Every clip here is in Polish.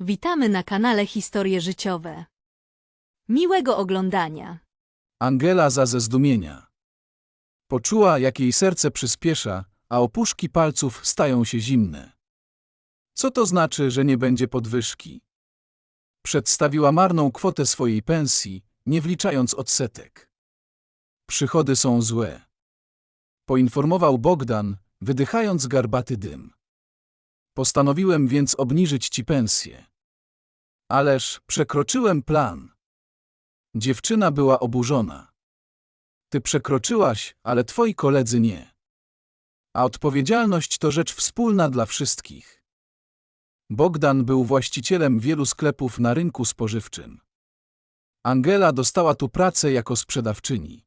Witamy na kanale Historie Życiowe. Miłego oglądania. Angela za ze zdumienia. Poczuła, jak jej serce przyspiesza, a opuszki palców stają się zimne. Co to znaczy, że nie będzie podwyżki? Przedstawiła marną kwotę swojej pensji, nie wliczając odsetek. Przychody są złe. Poinformował Bogdan, wydychając garbaty dym. Postanowiłem więc obniżyć ci pensję. Ależ przekroczyłem plan. Dziewczyna była oburzona. Ty przekroczyłaś, ale twoi koledzy nie. A odpowiedzialność to rzecz wspólna dla wszystkich. Bogdan był właścicielem wielu sklepów na rynku spożywczym. Angela dostała tu pracę jako sprzedawczyni.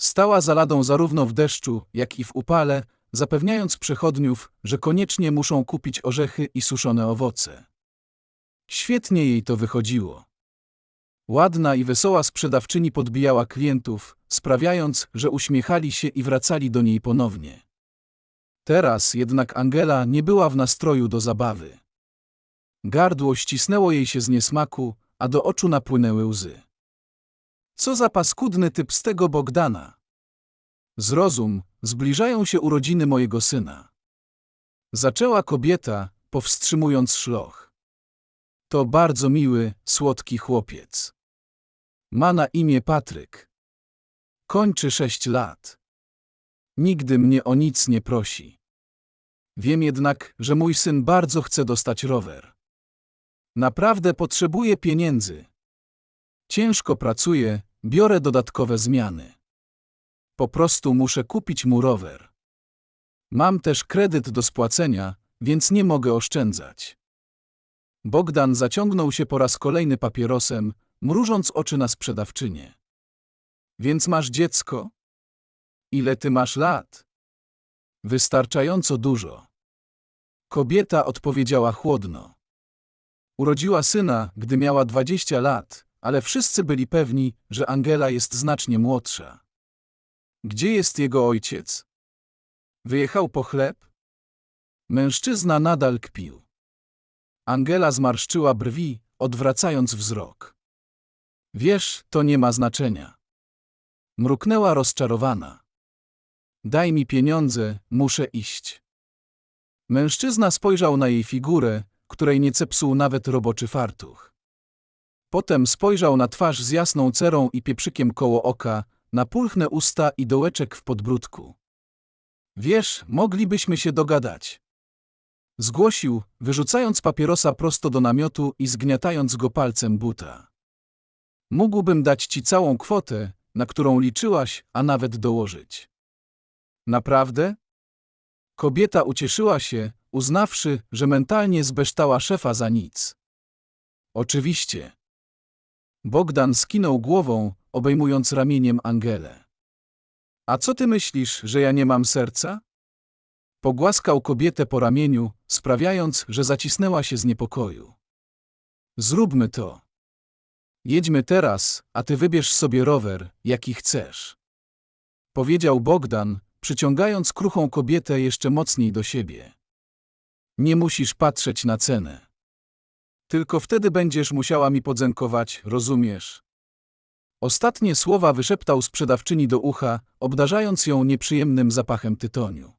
Stała za ladą zarówno w deszczu, jak i w upale, zapewniając przechodniów, że koniecznie muszą kupić orzechy i suszone owoce. Świetnie jej to wychodziło. Ładna i wesoła sprzedawczyni podbijała klientów, sprawiając, że uśmiechali się i wracali do niej ponownie. Teraz jednak Angela nie była w nastroju do zabawy. Gardło ścisnęło jej się z niesmaku, a do oczu napłynęły łzy. Co za paskudny typ z tego Bogdana! Zrozum, zbliżają się urodziny mojego syna. Zaczęła kobieta, powstrzymując szloch. To bardzo miły, słodki chłopiec. Ma na imię Patryk. Kończy sześć lat. Nigdy mnie o nic nie prosi. Wiem jednak, że mój syn bardzo chce dostać rower. Naprawdę potrzebuje pieniędzy. Ciężko pracuję, biorę dodatkowe zmiany. Po prostu muszę kupić mu rower. Mam też kredyt do spłacenia, więc nie mogę oszczędzać. Bogdan zaciągnął się po raz kolejny papierosem, mrużąc oczy na sprzedawczynię. Więc masz dziecko? Ile ty masz lat? Wystarczająco dużo. Kobieta odpowiedziała chłodno. Urodziła syna, gdy miała 20 lat, ale wszyscy byli pewni, że Angela jest znacznie młodsza. Gdzie jest jego ojciec? Wyjechał po chleb? Mężczyzna nadal kpił. Angela zmarszczyła brwi, odwracając wzrok. Wiesz, to nie ma znaczenia. Mruknęła rozczarowana. Daj mi pieniądze, muszę iść. Mężczyzna spojrzał na jej figurę, której nie cepsuł nawet roboczy fartuch. Potem spojrzał na twarz z jasną cerą i pieprzykiem koło oka, na pulchne usta i dołeczek w podbródku. Wiesz, moglibyśmy się dogadać. Zgłosił, wyrzucając papierosa prosto do namiotu i zgniatając go palcem buta. Mógłbym dać ci całą kwotę, na którą liczyłaś, a nawet dołożyć. Naprawdę? Kobieta ucieszyła się, uznawszy, że mentalnie zbeształa szefa za nic. Oczywiście. Bogdan skinął głową, obejmując ramieniem Angelę. A co ty myślisz, że ja nie mam serca? Pogłaskał kobietę po ramieniu, sprawiając, że zacisnęła się z niepokoju. Zróbmy to. Jedźmy teraz, a ty wybierz sobie rower, jaki chcesz. Powiedział Bogdan, przyciągając kruchą kobietę jeszcze mocniej do siebie. Nie musisz patrzeć na cenę. Tylko wtedy będziesz musiała mi podzękować, rozumiesz? Ostatnie słowa wyszeptał sprzedawczyni do ucha, obdarzając ją nieprzyjemnym zapachem tytoniu.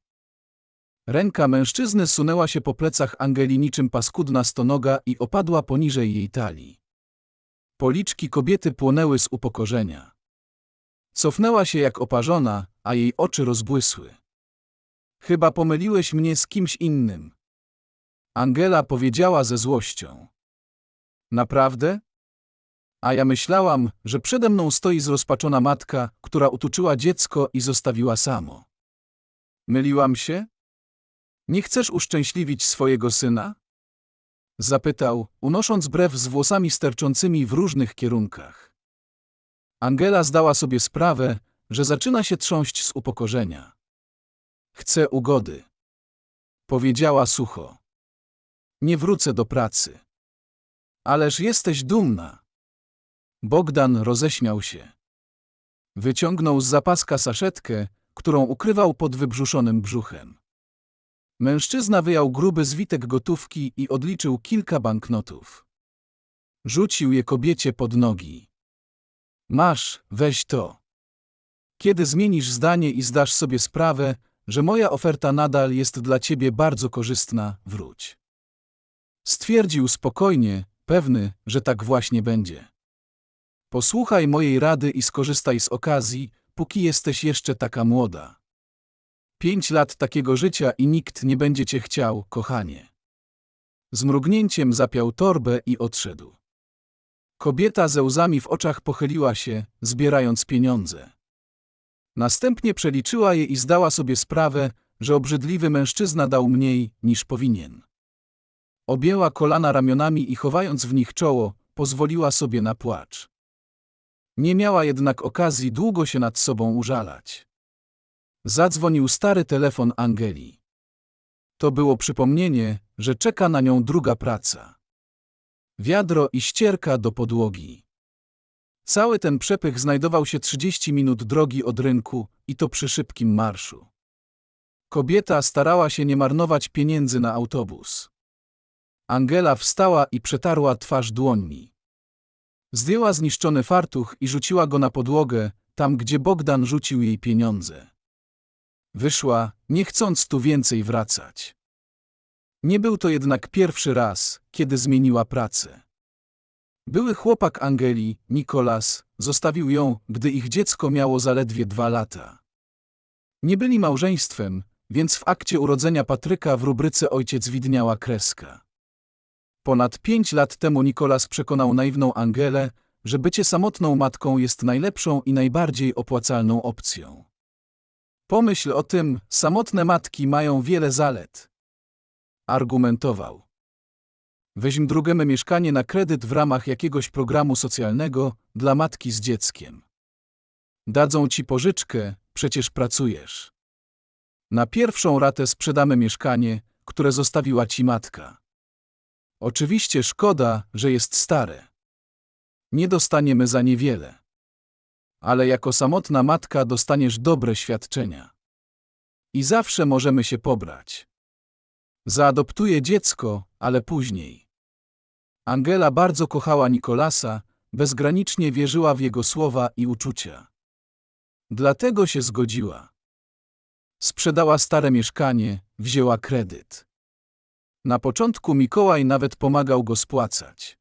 Ręka mężczyzny sunęła się po plecach Angeli niczym paskudna stonoga i opadła poniżej jej talii. Policzki kobiety płonęły z upokorzenia. Cofnęła się jak oparzona, a jej oczy rozbłysły. Chyba pomyliłeś mnie z kimś innym. Angela powiedziała ze złością. Naprawdę? A ja myślałam, że przede mną stoi zrozpaczona matka, która utuczyła dziecko i zostawiła samo. Myliłam się? Nie chcesz uszczęśliwić swojego syna? Zapytał, unosząc brew z włosami sterczącymi w różnych kierunkach. Angela zdała sobie sprawę, że zaczyna się trząść z upokorzenia. Chcę ugody. Powiedziała sucho. Nie wrócę do pracy. Ależ jesteś dumna. Bogdan roześmiał się. Wyciągnął z zapaska saszetkę, którą ukrywał pod wybrzuszonym brzuchem. Mężczyzna wyjął gruby zwitek gotówki i odliczył kilka banknotów. Rzucił je kobiecie pod nogi. Masz, weź to. Kiedy zmienisz zdanie i zdasz sobie sprawę, że moja oferta nadal jest dla ciebie bardzo korzystna, wróć. Stwierdził spokojnie, pewny, że tak właśnie będzie. Posłuchaj mojej rady i skorzystaj z okazji, póki jesteś jeszcze taka młoda. Pięć lat takiego życia i nikt nie będzie cię chciał, kochanie. Z mrugnięciem zapiął torbę i odszedł. Kobieta ze łzami w oczach pochyliła się, zbierając pieniądze. Następnie przeliczyła je i zdała sobie sprawę, że obrzydliwy mężczyzna dał mniej, niż powinien. Objęła kolana ramionami i chowając w nich czoło, pozwoliła sobie na płacz. Nie miała jednak okazji długo się nad sobą użalać. Zadzwonił stary telefon Angeli. To było przypomnienie, że czeka na nią druga praca. Wiadro i ścierka do podłogi. Cały ten przepych znajdował się 30 minut drogi od rynku i to przy szybkim marszu. Kobieta starała się nie marnować pieniędzy na autobus. Angela wstała i przetarła twarz dłońmi. Zdjęła zniszczony fartuch i rzuciła go na podłogę, tam gdzie Bogdan rzucił jej pieniądze. Wyszła, nie chcąc tu więcej wracać. Nie był to jednak pierwszy raz, kiedy zmieniła pracę. Były chłopak Angeli, Nikolas, zostawił ją, gdy ich dziecko miało zaledwie dwa lata. Nie byli małżeństwem, więc w akcie urodzenia Patryka w rubryce ojciec widniała kreska. Ponad pięć lat temu Nikolas przekonał naiwną Angelę, że bycie samotną matką jest najlepszą i najbardziej opłacalną opcją. Pomyśl o tym, samotne matki mają wiele zalet. Argumentował. Weźm drugieme mieszkanie na kredyt w ramach jakiegoś programu socjalnego dla matki z dzieckiem. Dadzą ci pożyczkę, przecież pracujesz. Na pierwszą ratę sprzedamy mieszkanie, które zostawiła ci matka. Oczywiście szkoda, że jest stare. Nie dostaniemy za niewiele. Ale jako samotna matka dostaniesz dobre świadczenia. I zawsze możemy się pobrać. Zaadoptuje dziecko, ale później. Angela bardzo kochała Nikolasa, bezgranicznie wierzyła w jego słowa i uczucia. Dlatego się zgodziła. Sprzedała stare mieszkanie, wzięła kredyt. Na początku Mikołaj nawet pomagał go spłacać.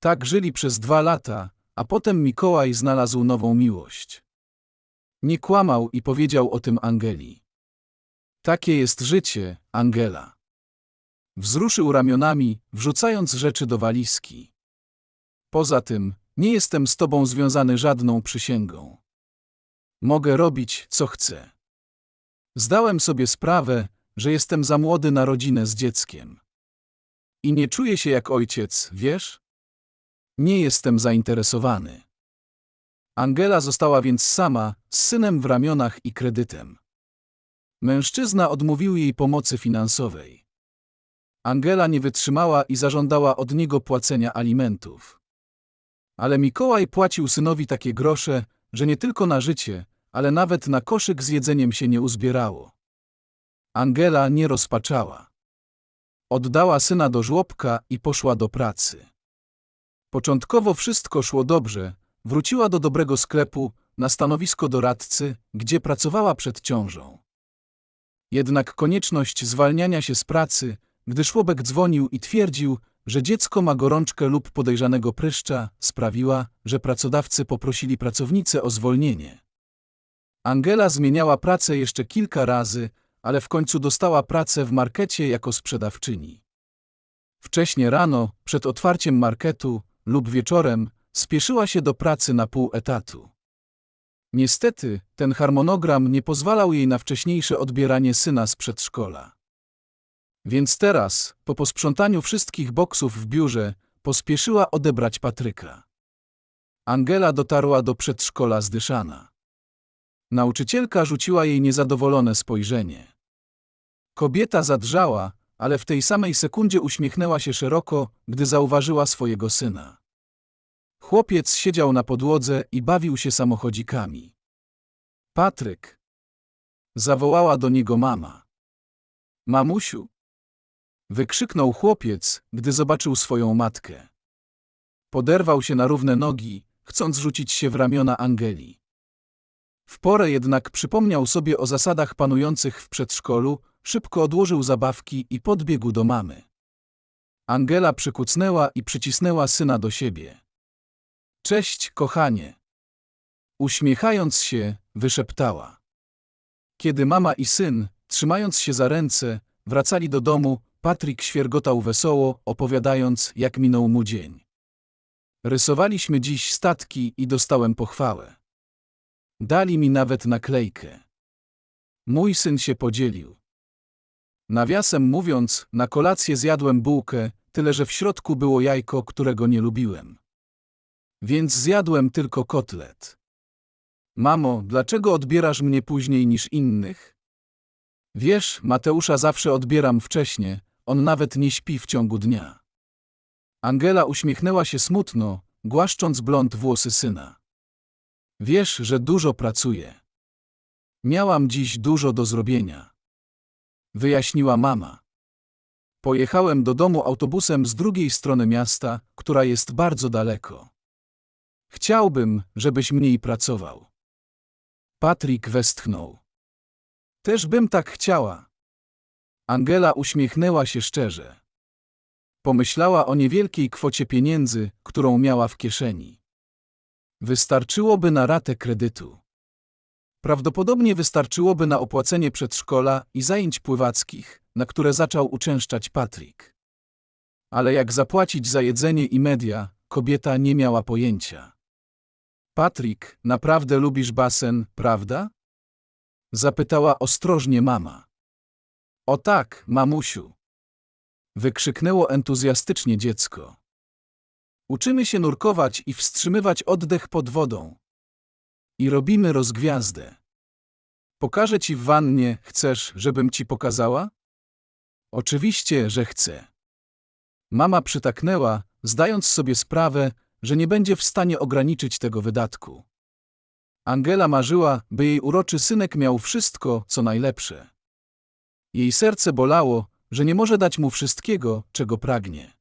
Tak żyli przez dwa lata, a potem Mikołaj znalazł nową miłość. Nie kłamał i powiedział o tym Angeli. Takie jest życie, Angela. Wzruszył ramionami, wrzucając rzeczy do walizki. Poza tym, nie jestem z tobą związany żadną przysięgą. Mogę robić, co chcę. Zdałem sobie sprawę, że jestem za młody na rodzinę z dzieckiem. I nie czuję się jak ojciec, wiesz? Nie jestem zainteresowany. Angela została więc sama, z synem w ramionach i kredytem. Mężczyzna odmówił jej pomocy finansowej. Angela nie wytrzymała i zażądała od niego płacenia alimentów. Ale Mikołaj płacił synowi takie grosze, że nie tylko na życie, ale nawet na koszyk z jedzeniem się nie uzbierało. Angela nie rozpaczała. Oddała syna do żłobka i poszła do pracy. Początkowo wszystko szło dobrze, wróciła do dobrego sklepu, na stanowisko doradcy, gdzie pracowała przed ciążą. Jednak konieczność zwalniania się z pracy, gdy żłobek dzwonił i twierdził, że dziecko ma gorączkę lub podejrzanego pryszcza, sprawiła, że pracodawcy poprosili pracownicę o zwolnienie. Angela zmieniała pracę jeszcze kilka razy, ale w końcu dostała pracę w markecie jako sprzedawczyni. Wcześnie rano, przed otwarciem marketu lub wieczorem, spieszyła się do pracy na pół etatu. Niestety, ten harmonogram nie pozwalał jej na wcześniejsze odbieranie syna z przedszkola. Więc teraz, po posprzątaniu wszystkich boksów w biurze, pospieszyła odebrać Patryka. Angela dotarła do przedszkola zdyszana. Nauczycielka rzuciła jej niezadowolone spojrzenie. Kobieta zadrżała, ale w tej samej sekundzie uśmiechnęła się szeroko, gdy zauważyła swojego syna. Chłopiec siedział na podłodze i bawił się samochodzikami. Patryk! Zawołała do niego mama. Mamusiu! Wykrzyknął chłopiec, gdy zobaczył swoją matkę. Poderwał się na równe nogi, chcąc rzucić się w ramiona Angeli. W porę jednak przypomniał sobie o zasadach panujących w przedszkolu, szybko odłożył zabawki i podbiegł do mamy. Angela przykucnęła i przycisnęła syna do siebie. Cześć, kochanie. Uśmiechając się, wyszeptała. Kiedy mama i syn, trzymając się za ręce, wracali do domu, Patryk świergotał wesoło, opowiadając, jak minął mu dzień. Rysowaliśmy dziś statki i dostałem pochwałę. Dali mi nawet naklejkę. Mój syn się podzielił. Nawiasem mówiąc, na kolację zjadłem bułkę, tyle że w środku było jajko, którego nie lubiłem. Więc zjadłem tylko kotlet. Mamo, dlaczego odbierasz mnie później niż innych? Wiesz, Mateusza zawsze odbieram wcześnie, on nawet nie śpi w ciągu dnia. Angela uśmiechnęła się smutno, głaszcząc blond włosy syna. Wiesz, że dużo pracuję. Miałam dziś dużo do zrobienia. Wyjaśniła mama. Pojechałem do domu autobusem z drugiej strony miasta, która jest bardzo daleko. Chciałbym, żebyś mniej pracował. Patryk westchnął. Też bym tak chciała. Angela uśmiechnęła się szczerze. Pomyślała o niewielkiej kwocie pieniędzy, którą miała w kieszeni. Wystarczyłoby na ratę kredytu. Prawdopodobnie wystarczyłoby na opłacenie przedszkola i zajęć pływackich, na które zaczął uczęszczać Patryk. Ale jak zapłacić za jedzenie i media, kobieta nie miała pojęcia. Patryk, naprawdę lubisz basen, prawda? Zapytała ostrożnie mama. O tak, mamusiu. Wykrzyknęło entuzjastycznie dziecko. Uczymy się nurkować i wstrzymywać oddech pod wodą. I robimy rozgwiazdę. Pokażę ci w wannie, chcesz, żebym ci pokazała? Oczywiście, że chcę. Mama przytaknęła, zdając sobie sprawę, że nie będzie w stanie ograniczyć tego wydatku. Angela marzyła, by jej uroczy synek miał wszystko, co najlepsze. Jej serce bolało, że nie może dać mu wszystkiego, czego pragnie.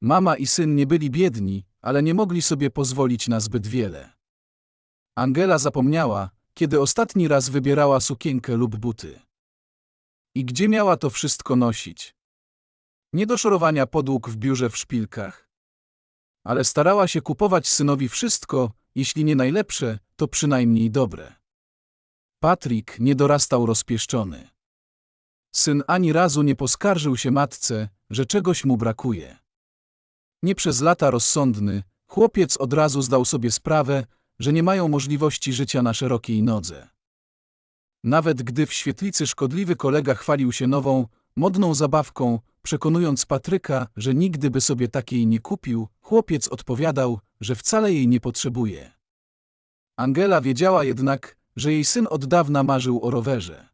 Mama i syn nie byli biedni, ale nie mogli sobie pozwolić na zbyt wiele. Angela zapomniała, kiedy ostatni raz wybierała sukienkę lub buty. I gdzie miała to wszystko nosić? Nie do szorowania podłóg w biurze w szpilkach. Ale starała się kupować synowi wszystko, jeśli nie najlepsze, to przynajmniej dobre. Patryk nie dorastał rozpieszczony. Syn ani razu nie poskarżył się matce, że czegoś mu brakuje. Nie przez lata rozsądny, chłopiec od razu zdał sobie sprawę, że nie mają możliwości życia na szerokiej nodze. Nawet gdy w świetlicy szkodliwy kolega chwalił się nową, modną zabawką, przekonując Patryka, że nigdy by sobie takiej nie kupił, chłopiec odpowiadał, że wcale jej nie potrzebuje. Angela wiedziała jednak, że jej syn od dawna marzył o rowerze.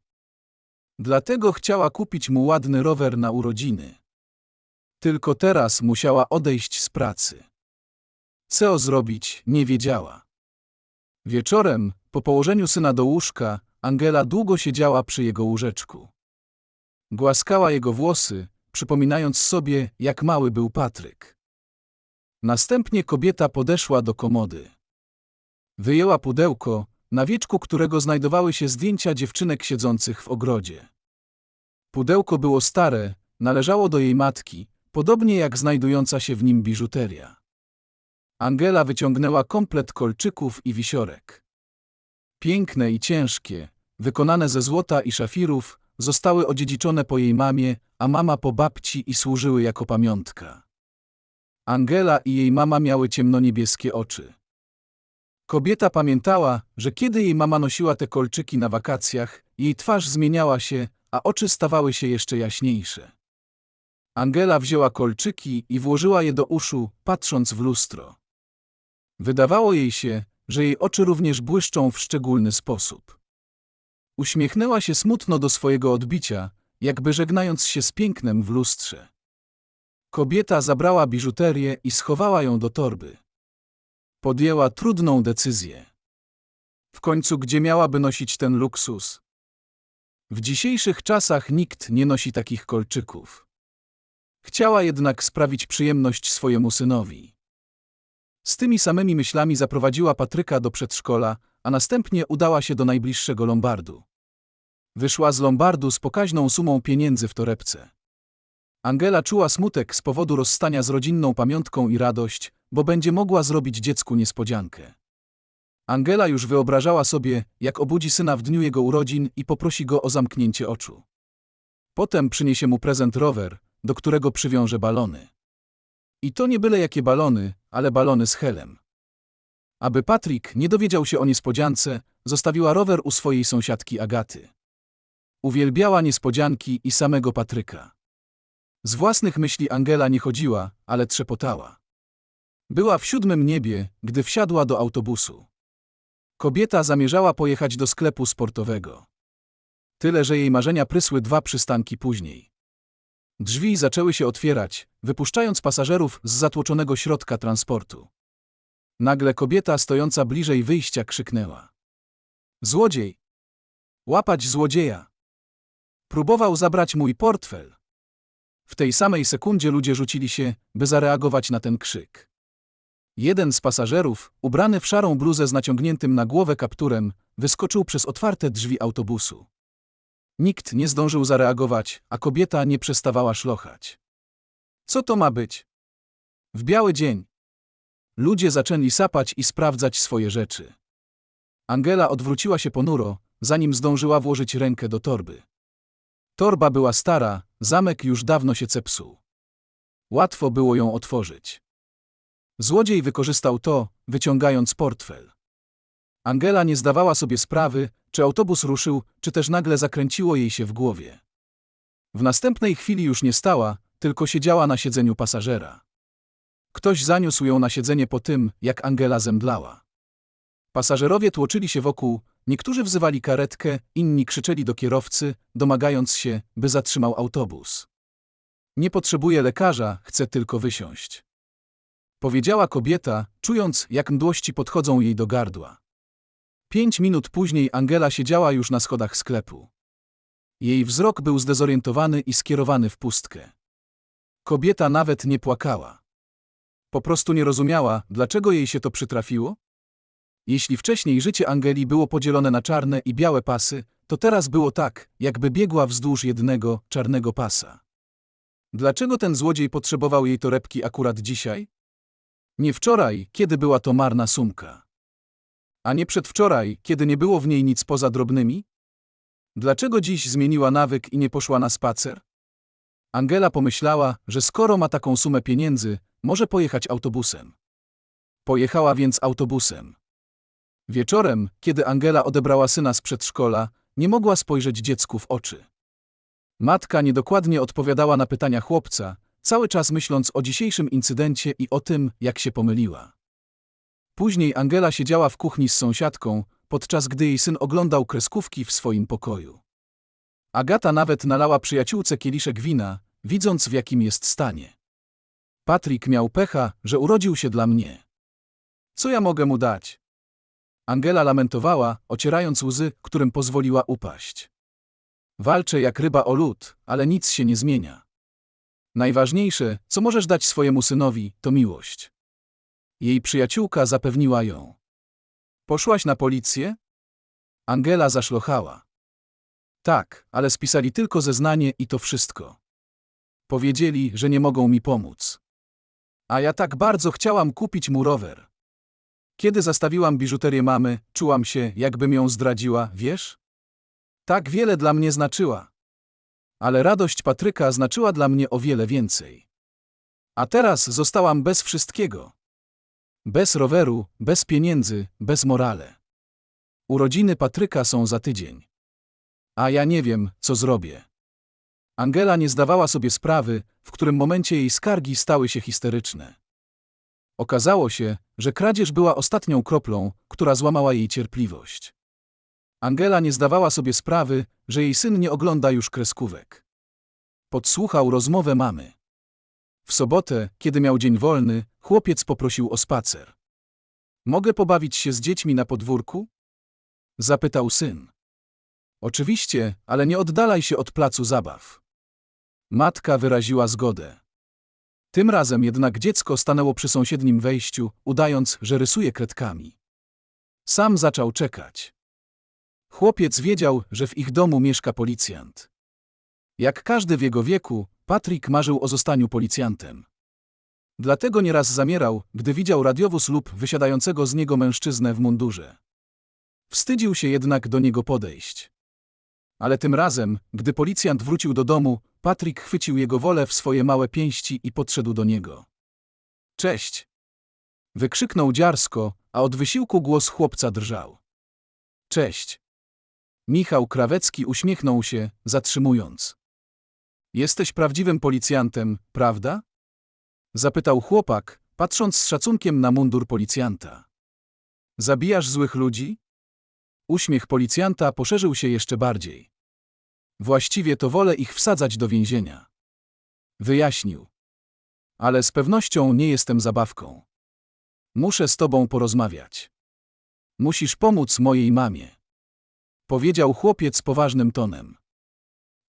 Dlatego chciała kupić mu ładny rower na urodziny. Tylko teraz musiała odejść z pracy. Co zrobić, nie wiedziała. Wieczorem, po położeniu syna do łóżka, Angela długo siedziała przy jego łóżeczku. Głaskała jego włosy, przypominając sobie, jak mały był Patryk. Następnie kobieta podeszła do komody. Wyjęła pudełko, na wieczku którego znajdowały się zdjęcia dziewczynek siedzących w ogrodzie. Pudełko było stare, należało do jej matki, podobnie jak znajdująca się w nim biżuteria. Angela wyciągnęła komplet kolczyków i wisiorek. Piękne i ciężkie, wykonane ze złota i szafirów, zostały odziedziczone po jej mamie, a mama po babci i służyły jako pamiątka. Angela i jej mama miały ciemnoniebieskie oczy. Kobieta pamiętała, że kiedy jej mama nosiła te kolczyki na wakacjach, jej twarz zmieniała się, a oczy stawały się jeszcze jaśniejsze. Angela wzięła kolczyki i włożyła je do uszu, patrząc w lustro. Wydawało jej się, że jej oczy również błyszczą w szczególny sposób. Uśmiechnęła się smutno do swojego odbicia, jakby żegnając się z pięknem w lustrze. Kobieta zabrała biżuterię i schowała ją do torby. Podjęła trudną decyzję. W końcu gdzie miałaby nosić ten luksus? W dzisiejszych czasach nikt nie nosi takich kolczyków. Chciała jednak sprawić przyjemność swojemu synowi. Z tymi samymi myślami zaprowadziła Patryka do przedszkola, a następnie udała się do najbliższego lombardu. Wyszła z lombardu z pokaźną sumą pieniędzy w torebce. Angela czuła smutek z powodu rozstania z rodzinną pamiątką i radość, bo będzie mogła zrobić dziecku niespodziankę. Angela już wyobrażała sobie, jak obudzi syna w dniu jego urodzin i poprosi go o zamknięcie oczu. Potem przyniesie mu prezent rower, do którego przywiąże balony. I to nie byle jakie balony, ale balony z helem. Aby Patryk nie dowiedział się o niespodziance, zostawiła rower u swojej sąsiadki Agaty. Uwielbiała niespodzianki i samego Patryka. Z własnych myśli Angela nie chodziła, ale trzepotała. Była w siódmym niebie, gdy wsiadła do autobusu. Kobieta zamierzała pojechać do sklepu sportowego. Tyle, że jej marzenia prysły dwa przystanki później. Drzwi zaczęły się otwierać, wypuszczając pasażerów z zatłoczonego środka transportu. Nagle kobieta stojąca bliżej wyjścia krzyknęła. Złodziej! Łapać złodzieja! Próbował zabrać mój portfel. W tej samej sekundzie ludzie rzucili się, by zareagować na ten krzyk. Jeden z pasażerów, ubrany w szarą bluzę z naciągniętym na głowę kapturem, wyskoczył przez otwarte drzwi autobusu. Nikt nie zdążył zareagować, a kobieta nie przestawała szlochać. Co to ma być? W biały dzień. Ludzie zaczęli sapać i sprawdzać swoje rzeczy. Angela odwróciła się ponuro, zanim zdążyła włożyć rękę do torby. Torba była stara, zamek już dawno się cepsuł. Łatwo było ją otworzyć. Złodziej wykorzystał to, wyciągając portfel. Angela nie zdawała sobie sprawy, czy autobus ruszył, czy też nagle zakręciło jej się w głowie. W następnej chwili już nie stała, tylko siedziała na siedzeniu pasażera. Ktoś zaniósł ją na siedzenie po tym, jak Angela zemdlała. Pasażerowie tłoczyli się wokół, niektórzy wzywali karetkę, inni krzyczeli do kierowcy, domagając się, by zatrzymał autobus. Nie potrzebuję lekarza, chcę tylko wysiąść. Powiedziała kobieta, czując, jak mdłości podchodzą jej do gardła. Pięć minut później Angela siedziała już na schodach sklepu. Jej wzrok był zdezorientowany i skierowany w pustkę. Kobieta nawet nie płakała. Po prostu nie rozumiała, dlaczego jej się to przytrafiło? Jeśli wcześniej życie Angeli było podzielone na czarne i białe pasy, to teraz było tak, jakby biegła wzdłuż jednego, czarnego pasa. Dlaczego ten złodziej potrzebował jej torebki akurat dzisiaj? Nie wczoraj, kiedy była to marna sumka. A nie przedwczoraj, kiedy nie było w niej nic poza drobnymi? Dlaczego dziś zmieniła nawyk i nie poszła na spacer? Angela pomyślała, że skoro ma taką sumę pieniędzy, może pojechać autobusem. Pojechała więc autobusem. Wieczorem, kiedy Angela odebrała syna z przedszkola, nie mogła spojrzeć dziecku w oczy. Matka niedokładnie odpowiadała na pytania chłopca, cały czas myśląc o dzisiejszym incydencie i o tym, jak się pomyliła. Później Angela siedziała w kuchni z sąsiadką, podczas gdy jej syn oglądał kreskówki w swoim pokoju. Agata nawet nalała przyjaciółce kieliszek wina, widząc w jakim jest stanie. Patryk miał pecha, że urodził się dla mnie. Co ja mogę mu dać? Angela lamentowała, ocierając łzy, którym pozwoliła upaść. Walczę jak ryba o lód, ale nic się nie zmienia. Najważniejsze, co możesz dać swojemu synowi, to miłość. Jej przyjaciółka zapewniła ją. Poszłaś na policję? Angela zaszlochała. Tak, ale spisali tylko zeznanie i to wszystko. Powiedzieli, że nie mogą mi pomóc. A ja tak bardzo chciałam kupić mu rower. Kiedy zastawiłam biżuterię mamy, czułam się, jakbym ją zdradziła, wiesz? Tak wiele dla mnie znaczyła. Ale radość Patryka znaczyła dla mnie o wiele więcej. A teraz zostałam bez wszystkiego. Bez roweru, bez pieniędzy, bez morale. Urodziny Patryka są za tydzień. A ja nie wiem, co zrobię. Angela nie zdawała sobie sprawy, w którym momencie jej skargi stały się histeryczne. Okazało się, że kradzież była ostatnią kroplą, która złamała jej cierpliwość. Angela nie zdawała sobie sprawy, że jej syn nie ogląda już kreskówek. Podsłuchał rozmowę mamy. W sobotę, kiedy miał dzień wolny, chłopiec poprosił o spacer. Mogę pobawić się z dziećmi na podwórku? Zapytał syn. Oczywiście, ale nie oddalaj się od placu zabaw. Matka wyraziła zgodę. Tym razem jednak dziecko stanęło przy sąsiednim wejściu, udając, że rysuje kredkami. Sam zaczął czekać. Chłopiec wiedział, że w ich domu mieszka policjant. Jak każdy w jego wieku, Patrick marzył o zostaniu policjantem. Dlatego nieraz zamierał, gdy widział radiowóz lub wysiadającego z niego mężczyznę w mundurze. Wstydził się jednak do niego podejść. Ale tym razem, gdy policjant wrócił do domu, Patrick chwycił jego wolę w swoje małe pięści i podszedł do niego. Cześć! Wykrzyknął dziarsko, a od wysiłku głos chłopca drżał. Cześć! Michał Krawecki uśmiechnął się, zatrzymując. Jesteś prawdziwym policjantem, prawda? Zapytał chłopak, patrząc z szacunkiem na mundur policjanta. Zabijasz złych ludzi? Uśmiech policjanta poszerzył się jeszcze bardziej. Właściwie to wolę ich wsadzać do więzienia. Wyjaśnił. Ale z pewnością nie jestem zabawką. Muszę z tobą porozmawiać. Musisz pomóc mojej mamie. Powiedział chłopiec poważnym tonem.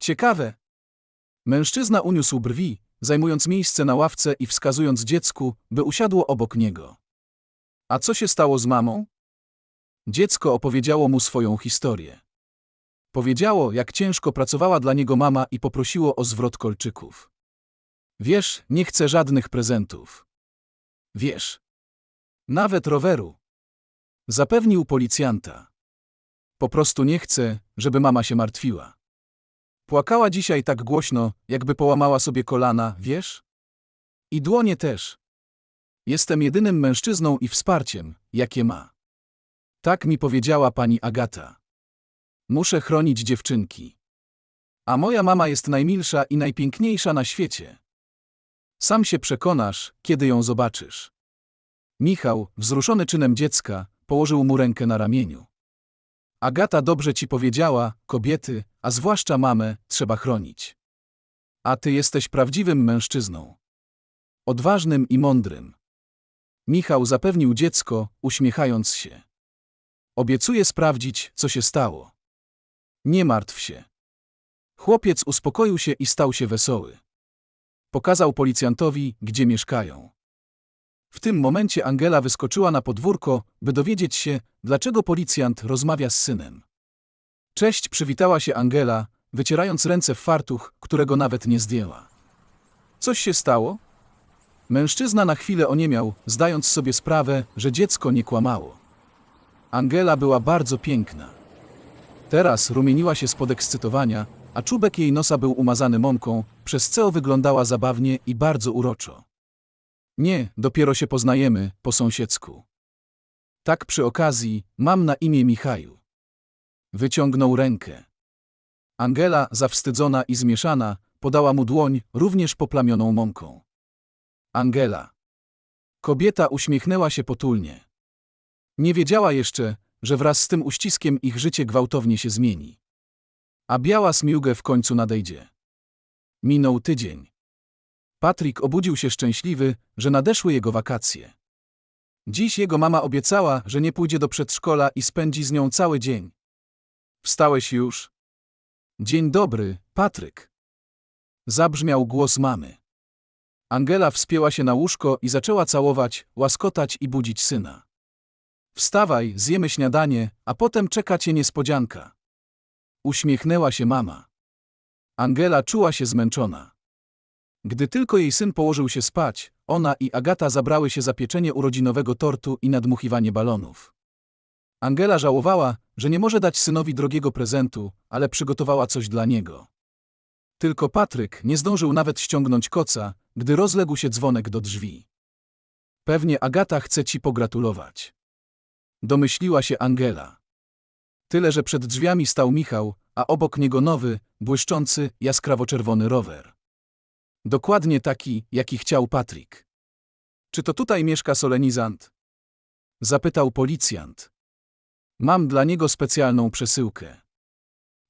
Ciekawe. Mężczyzna uniósł brwi, zajmując miejsce na ławce i wskazując dziecku, by usiadło obok niego. A co się stało z mamą? Dziecko opowiedziało mu swoją historię. Powiedziało, jak ciężko pracowała dla niego mama i poprosiło o zwrot kolczyków. Wiesz, nie chcę żadnych prezentów. Wiesz. Nawet roweru. Zapewnił policjanta. Po prostu nie chcę, żeby mama się martwiła. Płakała dzisiaj tak głośno, jakby połamała sobie kolana, wiesz? I dłonie też. Jestem jedynym mężczyzną i wsparciem, jakie ma. Tak mi powiedziała pani Agata. Muszę chronić dziewczynki. A moja mama jest najmilsza i najpiękniejsza na świecie. Sam się przekonasz, kiedy ją zobaczysz. Michał, wzruszony czynem dziecka, położył mu rękę na ramieniu. Agata dobrze ci powiedziała, kobiety, a zwłaszcza mamę, trzeba chronić. A ty jesteś prawdziwym mężczyzną. Odważnym i mądrym. Michał zapewnił dziecko, uśmiechając się. Obiecuję sprawdzić, co się stało. Nie martw się. Chłopiec uspokoił się i stał się wesoły. Pokazał policjantowi, gdzie mieszkają. W tym momencie Angela wyskoczyła na podwórko, by dowiedzieć się, dlaczego policjant rozmawia z synem. Cześć, przywitała się Angela, wycierając ręce w fartuch, którego nawet nie zdjęła. Coś się stało? Mężczyzna na chwilę oniemiał, zdając sobie sprawę, że dziecko nie kłamało. Angela była bardzo piękna. Teraz rumieniła się z podekscytowania, a czubek jej nosa był umazany mąką, przez co wyglądała zabawnie i bardzo uroczo. Nie, dopiero się poznajemy, po sąsiedzku. Tak przy okazji, mam na imię Michaju. Wyciągnął rękę. Angela, zawstydzona i zmieszana, podała mu dłoń, również poplamioną mąką. Angela. Kobieta uśmiechnęła się potulnie. Nie wiedziała jeszcze, że wraz z tym uściskiem ich życie gwałtownie się zmieni. A biała smiłgę w końcu nadejdzie. Minął tydzień. Patrick obudził się szczęśliwy, że nadeszły jego wakacje. Dziś jego mama obiecała, że nie pójdzie do przedszkola i spędzi z nią cały dzień. Wstałeś już? Dzień dobry, Patryk. Zabrzmiał głos mamy. Angela wspięła się na łóżko i zaczęła całować, łaskotać i budzić syna. Wstawaj, zjemy śniadanie, a potem czeka cię niespodzianka. Uśmiechnęła się mama. Angela czuła się zmęczona. Gdy tylko jej syn położył się spać, ona i Agata zabrały się za pieczenie urodzinowego tortu i nadmuchiwanie balonów. Angela żałowała, że nie może dać synowi drogiego prezentu, ale przygotowała coś dla niego. Tylko Patryk nie zdążył nawet ściągnąć koca, gdy rozległ się dzwonek do drzwi. Pewnie Agata chce ci pogratulować. Domyśliła się Angela. Tyle, że przed drzwiami stał Michał, a obok niego nowy, błyszczący, jaskrawo-czerwony rower. Dokładnie taki, jaki chciał Patryk. Czy to tutaj mieszka solenizant? Zapytał policjant. Mam dla niego specjalną przesyłkę.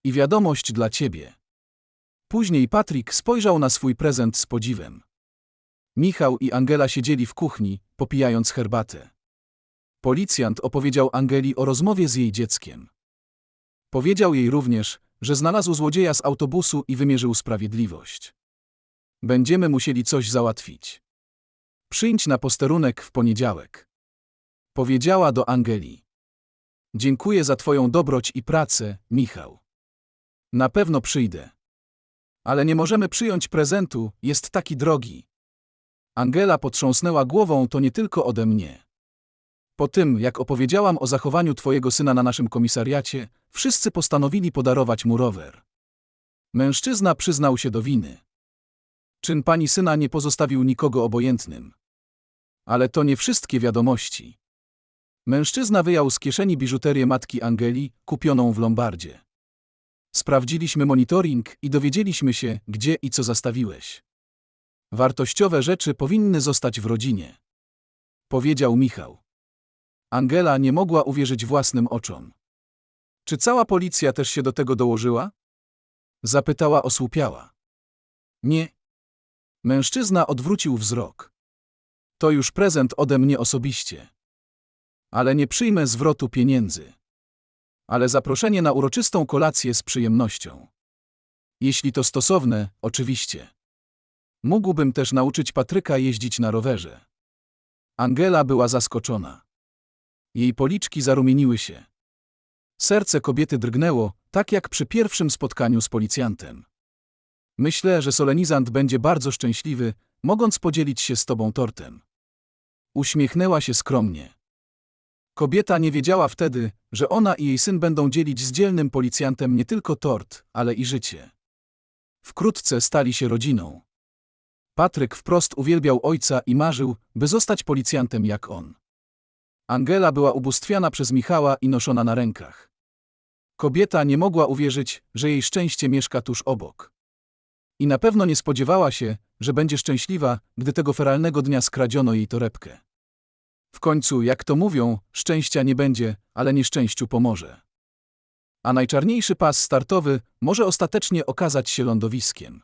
I wiadomość dla ciebie. Później Patryk spojrzał na swój prezent z podziwem. Michał i Angela siedzieli w kuchni, popijając herbatę. Policjant opowiedział Angeli o rozmowie z jej dzieckiem. Powiedział jej również, że znalazł złodzieja z autobusu i wymierzył sprawiedliwość. Będziemy musieli coś załatwić. Przyjdź na posterunek w poniedziałek. Powiedziała do Angeli. Dziękuję za twoją dobroć i pracę, Michał. Na pewno przyjdę. Ale nie możemy przyjąć prezentu, jest taki drogi. Angela potrząsnęła głową to nie tylko ode mnie. Po tym, jak opowiedziałam o zachowaniu twojego syna na naszym komisariacie, wszyscy postanowili podarować mu rower. Mężczyzna przyznał się do winy. Czyn pani syna nie pozostawił nikogo obojętnym. Ale to nie wszystkie wiadomości. Mężczyzna wyjął z kieszeni biżuterię matki Angeli, kupioną w Lombardzie. Sprawdziliśmy monitoring i dowiedzieliśmy się, gdzie i co zastawiłeś. Wartościowe rzeczy powinny zostać w rodzinie. Powiedział Michał. Angela nie mogła uwierzyć własnym oczom. Czy cała policja też się do tego dołożyła? Zapytała osłupiała. Nie. Mężczyzna odwrócił wzrok. To już prezent ode mnie osobiście. Ale nie przyjmę zwrotu pieniędzy. Ale zaproszenie na uroczystą kolację z przyjemnością. Jeśli to stosowne, oczywiście. Mógłbym też nauczyć Patryka jeździć na rowerze. Angela była zaskoczona. Jej policzki zarumieniły się. Serce kobiety drgnęło, tak jak przy pierwszym spotkaniu z policjantem. Myślę, że solenizant będzie bardzo szczęśliwy, mogąc podzielić się z tobą tortem. Uśmiechnęła się skromnie. Kobieta nie wiedziała wtedy, że ona i jej syn będą dzielić z dzielnym policjantem nie tylko tort, ale i życie. Wkrótce stali się rodziną. Patryk wprost uwielbiał ojca i marzył, by zostać policjantem jak on. Angela była ubóstwiana przez Michała i noszona na rękach. Kobieta nie mogła uwierzyć, że jej szczęście mieszka tuż obok. I na pewno nie spodziewała się, że będzie szczęśliwa, gdy tego feralnego dnia skradziono jej torebkę. W końcu, jak to mówią, szczęścia nie będzie, ale nieszczęściu pomoże. A najczarniejszy pas startowy może ostatecznie okazać się lądowiskiem.